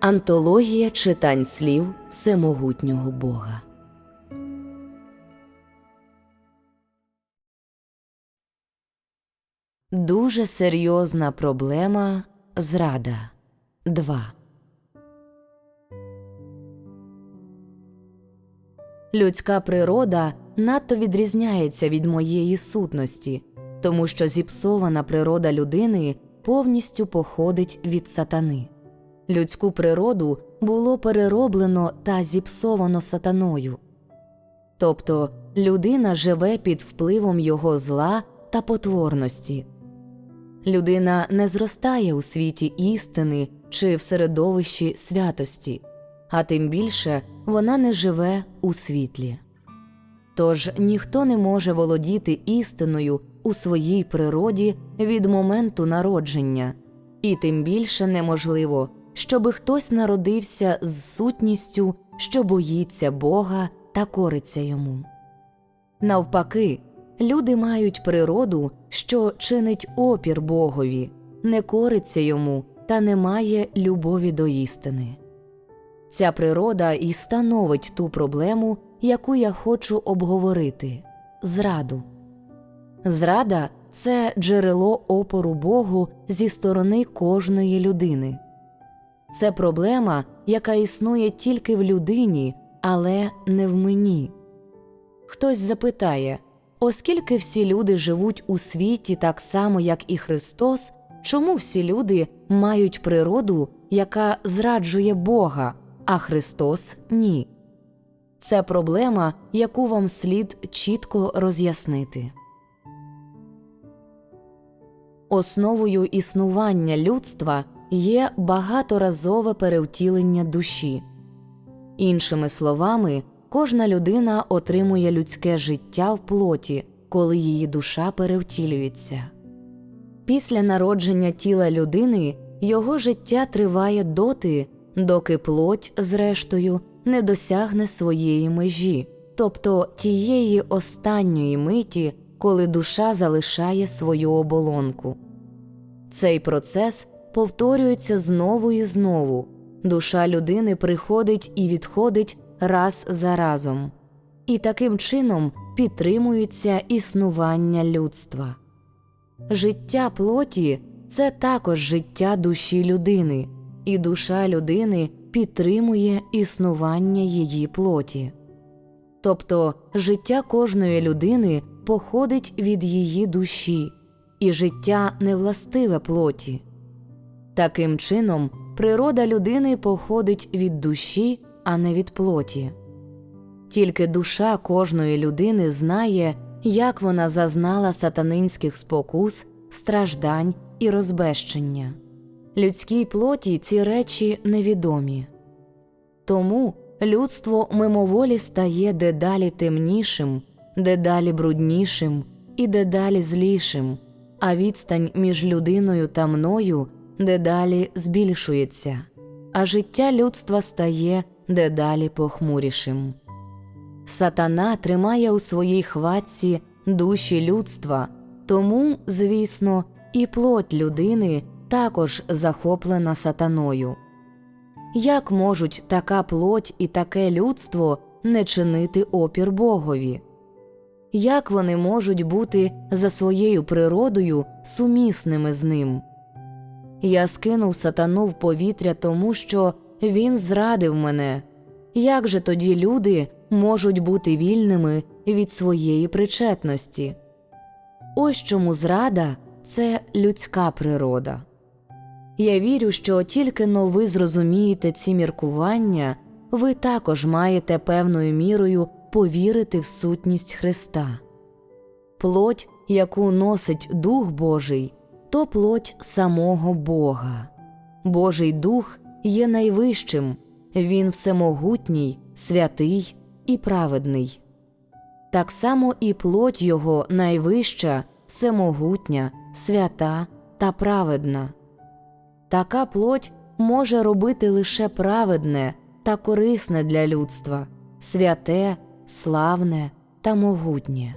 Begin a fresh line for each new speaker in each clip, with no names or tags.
Антологія читань слів Всемогутнього Бога. Дуже серйозна проблема зрада 2 Людська природа надто відрізняється від моєї сутності, тому що зіпсована природа людини повністю походить від сатани. Людську природу було перероблено та зіпсовано сатаною. Тобто людина живе під впливом його зла та потворності. Людина не зростає у світі істини чи в середовищі святості, а тим більше вона не живе у світлі. Тож ніхто не може володіти істиною у своїй природі від моменту народження, і тим більше неможливо, щоби хтось народився з сутністю, що боїться Бога та кориться йому. Навпаки, люди мають природу, що чинить опір Богові, не кориться йому та не має любові до істини. Ця природа і становить ту проблему, яку я хочу обговорити зраду. Зрада це джерело опору Богу зі сторони кожної людини. Це проблема, яка існує тільки в людині, але не в мені. Хтось запитає оскільки всі люди живуть у світі так само, як і Христос, чому всі люди мають природу, яка зраджує Бога, а Христос ні? Це проблема, яку вам слід чітко роз'яснити. Основою існування людства є багаторазове перевтілення душі. Іншими словами, кожна людина отримує людське життя в плоті, коли її душа перевтілюється. Після народження тіла людини його життя триває доти, доки плоть, зрештою, не досягне своєї межі, тобто тієї останньої миті, коли душа залишає свою оболонку. Цей процес повторюється знову і знову. Душа людини приходить і відходить раз за разом, і таким чином підтримується існування людства. Життя плоті це також життя душі людини, і душа людини підтримує існування її плоті. Тобто життя кожної людини походить від її душі, і життя не властиве плоті. Таким чином, природа людини походить від душі, а не від плоті. Тільки душа кожної людини знає, як вона зазнала сатанинських спокус, страждань і розбещення. Людській плоті ці речі невідомі. Тому людство мимоволі стає дедалі темнішим, дедалі бруднішим і дедалі злішим, а відстань між людиною та мною дедалі збільшується, а життя людства стає дедалі похмурішим. Сатана тримає у своїй хватці душі людства, тому, звісно, і плоть людини також захоплена сатаною. Як можуть така плоть і таке людство не чинити опір Богові? Як вони можуть бути за своєю природою сумісними з ним? Я скинув сатану в повітря тому, що він зрадив мене. Як же тоді люди можуть бути вільними від своєї причетності? Ось чому зрада це людська природа. Я вірю, що тільки но ви зрозумієте ці міркування, ви також маєте певною мірою повірити в сутність Христа. Плоть, яку носить Дух Божий, то плоть самого Бога. Божий Дух є найвищим, Він всемогутній, святий і праведний. Так само і плоть Його найвища, всемогутня, свята та праведна. Така плоть може робити лише праведне та корисне для людства, святе, славне та могутнє.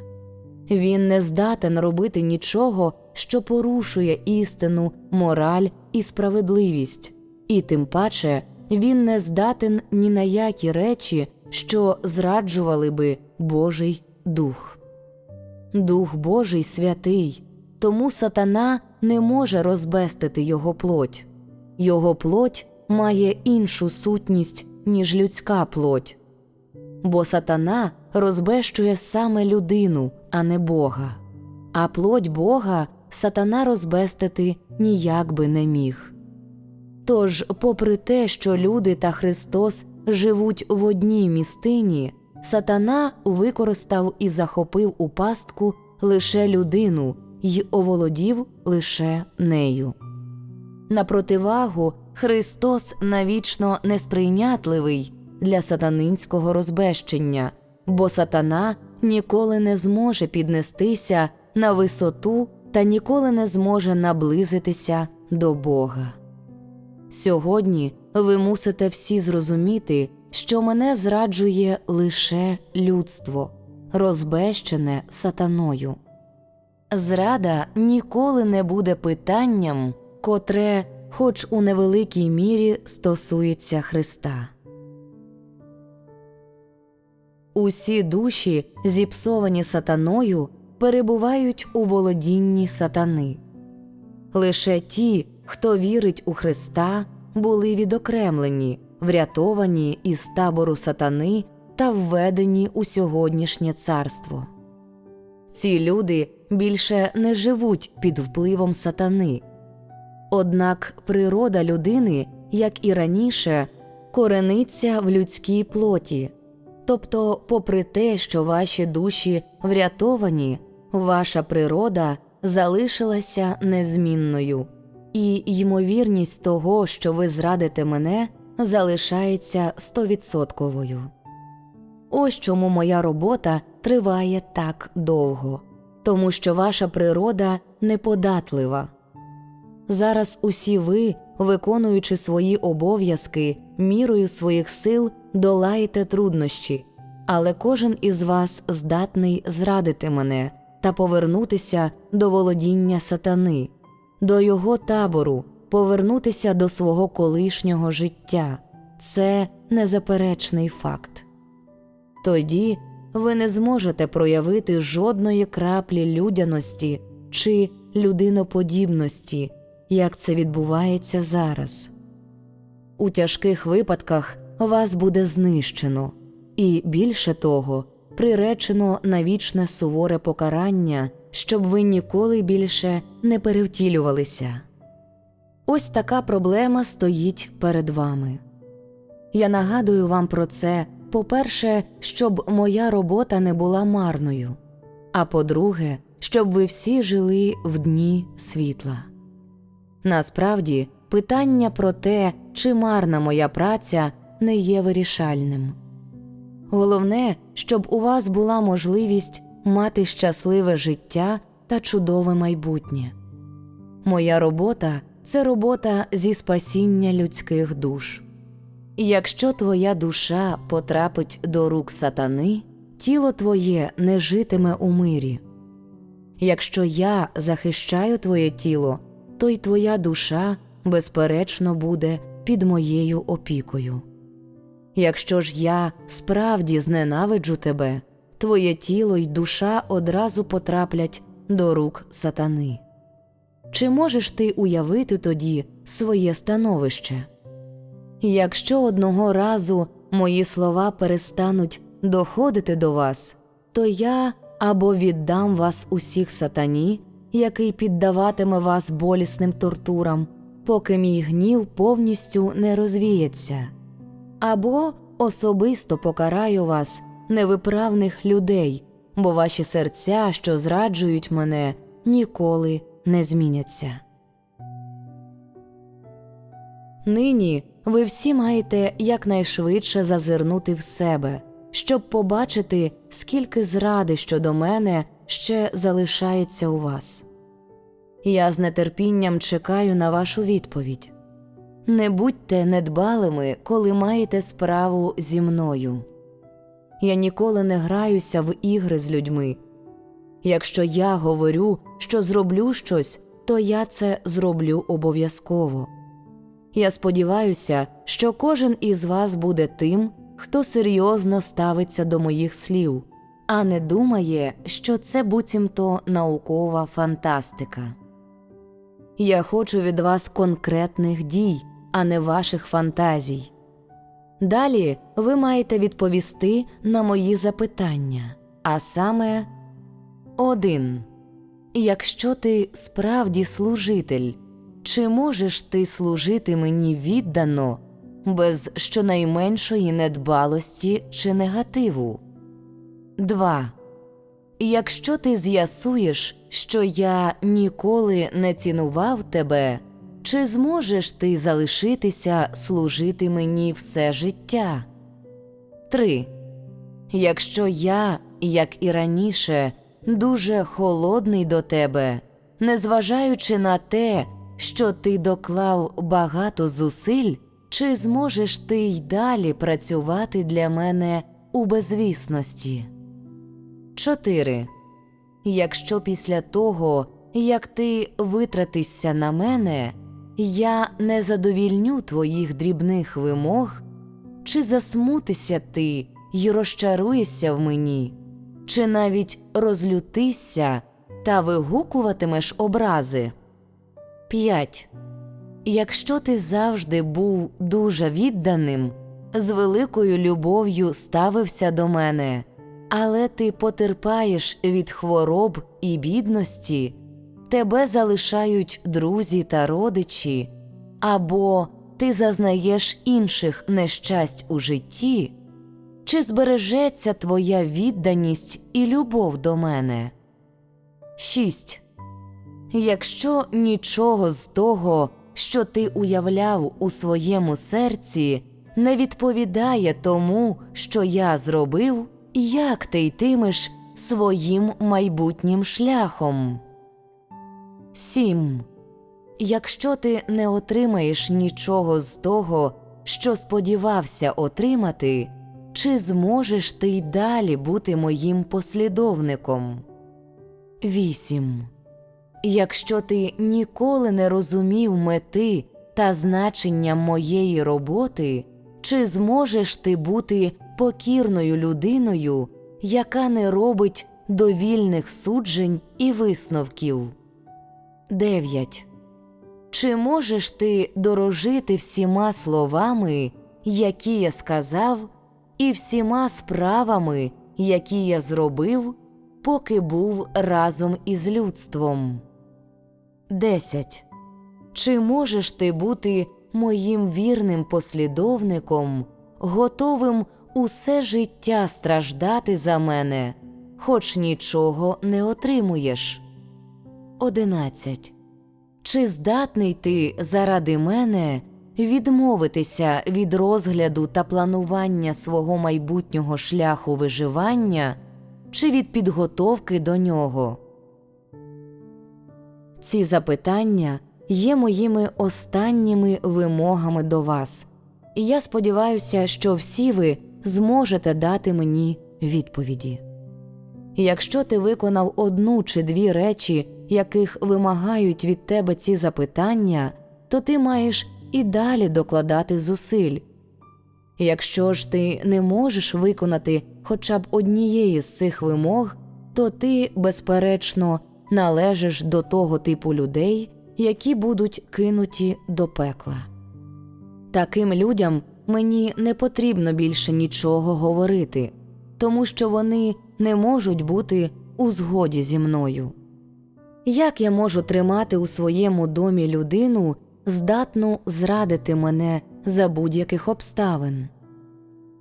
Він не здатен робити нічого, що порушує істину, мораль і справедливість, і тим паче він не здатен ні на які речі, що зраджували би Божий дух. Дух Божий святий, тому сатана не може розбестити його плоть. Його плоть має іншу сутність, ніж людська плоть. Бо сатана розбещує саме людину, а не Бога, а плоть Бога сатана розбестити ніяк би не міг. Тож, попри те, що люди та Христос живуть в одній містині, сатана використав і захопив у пастку лише людину й оволодів лише нею. На противагу Христос навічно несприйнятливий для сатанинського розбещення, бо сатана ніколи не зможе піднестися на висоту та ніколи не зможе наблизитися до Бога. Сьогодні ви мусите всі зрозуміти, що мене зраджує лише людство, розбещене сатаною. Зрада ніколи не буде питанням, котре, хоч у невеликій мірі, стосується Христа. Усі душі, зіпсовані сатаною, перебувають у володінні сатани. Лише ті, хто вірить у Христа, були відокремлені, врятовані із табору сатани та введені у сьогоднішнє царство. Ці люди більше не живуть під впливом сатани. Однак природа людини, як і раніше, корениться в людській плоті. Тобто, попри те, що ваші душі врятовані, ваша природа залишилася незмінною, і ймовірність того, що ви зрадите мене, залишається стовідсотковою. Ось чому моя робота триває так довго, тому що ваша природа неподатлива. Зараз усі ви, виконуючи свої обов'язки, мірою своїх сил долаєте труднощі, але кожен із вас здатний зрадити мене та повернутися до володіння сатани, до його табору, повернутися до свого колишнього життя. Це незаперечний факт. Тоді ви не зможете проявити жодної краплі людяності чи людиноподібності, як це відбувається зараз. У тяжких випадках вас буде знищено, і більше того, приречено на вічне суворе покарання, щоб ви ніколи більше не перевтілювалися. Ось така проблема стоїть перед вами. Я нагадую вам про це по-перше, щоб моя робота не була марною, а по-друге, щоб ви всі жили в дні світла. Насправді, питання про те, чи марна моя праця, не є вирішальним. Головне, щоб у вас була можливість мати щасливе життя та чудове майбутнє. Моя робота це робота зі спасіння людських душ. Якщо твоя душа потрапить до рук сатани, тіло твоє не житиме у мирі. Якщо я захищаю твоє тіло, то й твоя душа, безперечно, буде під моєю опікою. Якщо ж я справді зненавиджу тебе, твоє тіло й душа одразу потраплять до рук сатани. Чи можеш ти уявити тоді своє становище? Якщо одного разу мої слова перестануть доходити до вас, то я або віддам вас усіх сатані, який піддаватиме вас болісним тортурам, поки мій гнів повністю не розвіється, або особисто покараю вас, невиправних людей, бо ваші серця, що зраджують мене, ніколи не зміняться. Нині ви всі маєте якнайшвидше зазирнути в себе, щоб побачити, скільки зради щодо мене ще залишається у вас. Я з нетерпінням чекаю на вашу відповідь. Не будьте недбалими, коли маєте справу зі мною. Я ніколи не граюся в ігри з людьми. Якщо я говорю, що зроблю щось, то я це зроблю обов'язково. Я сподіваюся, що кожен із вас буде тим, хто серйозно ставиться до моїх слів, а не думає, що це буцімто наукова фантастика. Я хочу від вас конкретних дій, а не ваших фантазій. Далі ви маєте відповісти на мої запитання, а саме 1. Якщо ти справді служитель, чи можеш ти служити мені віддано, без щонайменшої недбалості чи негативу? 2. Якщо ти з'ясуєш, що я ніколи не цінував тебе, чи зможеш ти залишитися служити мені все життя? 3. Якщо я, як і раніше, дуже холодний до тебе, незважаючи на те, що ти доклав багато зусиль, чи зможеш ти й далі працювати для мене у безвісності? 4. Якщо після того, як ти витратишся на мене, я не задовільню твоїх дрібних вимог, чи засмутися ти й розчаруєшся в мені, чи навіть розлютишся та вигукуватимеш образи? 5. Якщо ти завжди був дуже відданим, з великою любов'ю ставився до мене, але ти потерпаєш від хвороб і бідності, тебе залишають друзі та родичі, або ти зазнаєш інших нещасть у житті, чи збережеться твоя відданість і любов до мене? 6. Якщо нічого з того, що ти уявляв у своєму серці, не відповідає тому, що я зробив, як ти йтимеш своїм майбутнім шляхом? 7. Якщо ти не отримаєш нічого з того, що сподівався отримати, чи зможеш ти й далі бути моїм послідовником? 8. Якщо ти ніколи не розумів мети та значення моєї роботи, чи зможеш ти бути покірною людиною, яка не робить довільних суджень і висновків? 9. Чи можеш ти дорожити всіма словами, які я сказав, і всіма справами, які я зробив, поки був разом із людством? 10. Чи можеш ти бути моїм вірним послідовником, готовим усе життя страждати за мене, хоч нічого не отримуєш? 11. Чи здатний ти заради мене відмовитися від розгляду та планування свого майбутнього шляху виживання чи від підготовки до нього? Ці запитання є моїми останніми вимогами до вас, і я сподіваюся, що всі ви зможете дати мені відповіді. Якщо ти виконав одну чи дві речі, яких вимагають від тебе ці запитання, то ти маєш і далі докладати зусиль. Якщо ж ти не можеш виконати хоча б однієї з цих вимог, то ти, безперечно, належиш до того типу людей, які будуть кинуті до пекла. Таким людям мені не потрібно більше нічого говорити, тому що вони не можуть бути у згоді зі мною. Як я можу тримати у своєму домі людину, здатну зрадити мене за будь-яких обставин?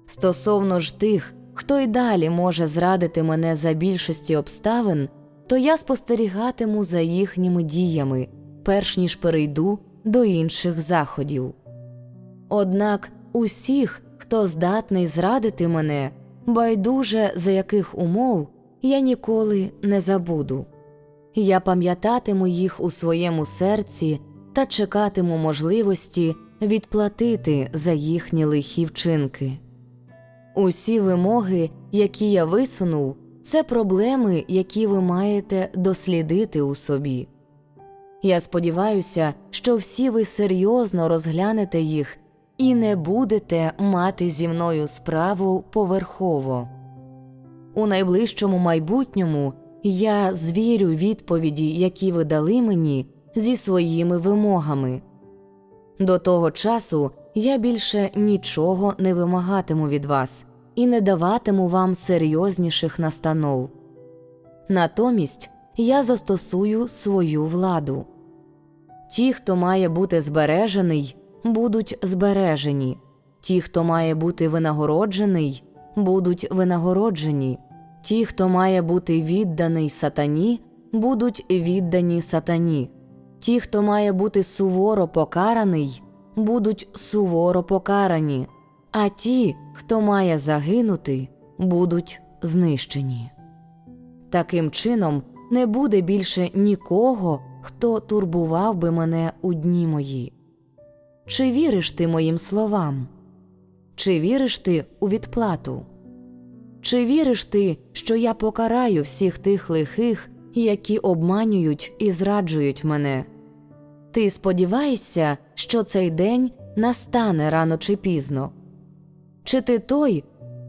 Стосовно ж тих, хто й далі може зрадити мене за більшості обставин, то я спостерігатиму за їхніми діями, перш ніж перейду до інших заходів. Однак усіх, хто здатний зрадити мене, байдуже за яких умов я ніколи не забуду. Я пам'ятатиму їх у своєму серці та чекатиму можливості відплатити за їхні лихі вчинки. Усі вимоги, які я висунув, це проблеми, які ви маєте дослідити у собі. Я сподіваюся, що всі ви серйозно розглянете їх і не будете мати зі мною справу поверхово. У найближчому майбутньому я звірю відповіді, які ви дали мені, зі своїми вимогами. До того часу я більше нічого не вимагатиму від вас і не даватиму вам серйозніших настанов. Натомість я застосую свою владу. Ті, хто має бути збережений, будуть збережені, ті, хто має бути винагороджений, будуть винагороджені, ті, хто має бути відданий сатані, будуть віддані сатані, ті, хто має бути суворо покараний, будуть суворо покарані, а ті, хто має загинути, будуть знищені. Таким чином, не буде більше нікого, хто турбував би мене у дні мої. Чи віриш ти моїм словам? Чи віриш ти у відплату? Чи віриш ти, що я покараю всіх тих лихих, які обманюють і зраджують мене? Ти сподіваєшся, що цей день настане рано чи пізно? Чи ти той,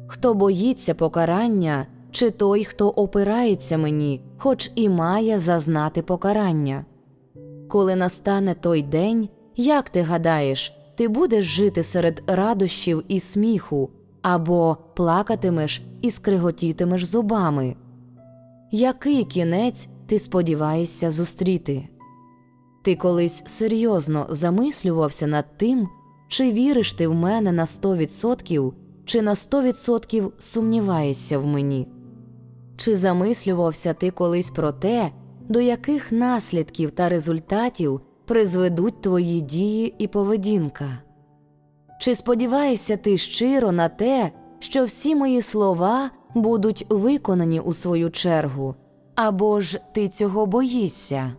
хто боїться покарання, чи той, хто опирається мені, хоч і має зазнати покарання? Коли настане той день, як ти гадаєш, ти будеш жити серед радощів і сміху, або плакатимеш і скриготітимеш зубами? Який кінець ти сподіваєшся зустріти? Ти колись серйозно замислювався над тим, чи віриш ти в мене на 100%, чи на 100% сумніваєшся в мені? Чи замислювався ти колись про те, до яких наслідків та результатів призведуть твої дії і поведінка? Чи сподіваєшся ти щиро на те, що всі мої слова будуть виконані у свою чергу, або ж ти цього боїшся?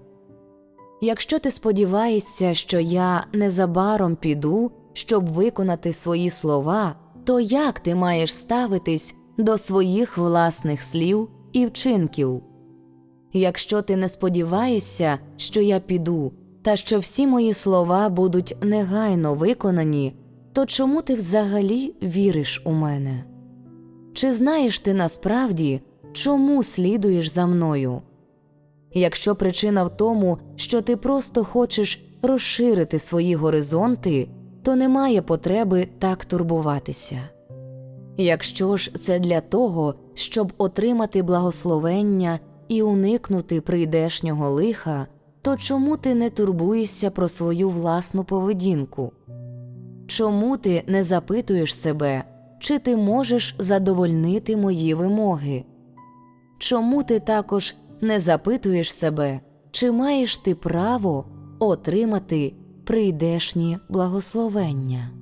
Якщо ти сподіваєшся, що я незабаром піду, щоб виконати свої слова, то як ти маєш ставитись до своїх власних слів і вчинків? Якщо ти не сподіваєшся, що я піду, та що всі мої слова будуть негайно виконані, то чому ти взагалі віриш у мене? Чи знаєш ти насправді, чому слідуєш за мною? Якщо причина в тому, що ти просто хочеш розширити свої горизонти, то немає потреби так турбуватися. Якщо ж це для того, щоб отримати благословення і уникнути прийдешнього лиха, то чому ти не турбуєшся про свою власну поведінку? Чому ти не запитуєш себе, чи ти можеш задовольнити мої вимоги? Чому ти також не запитуєш себе, чи маєш ти право отримати прийдешні благословення?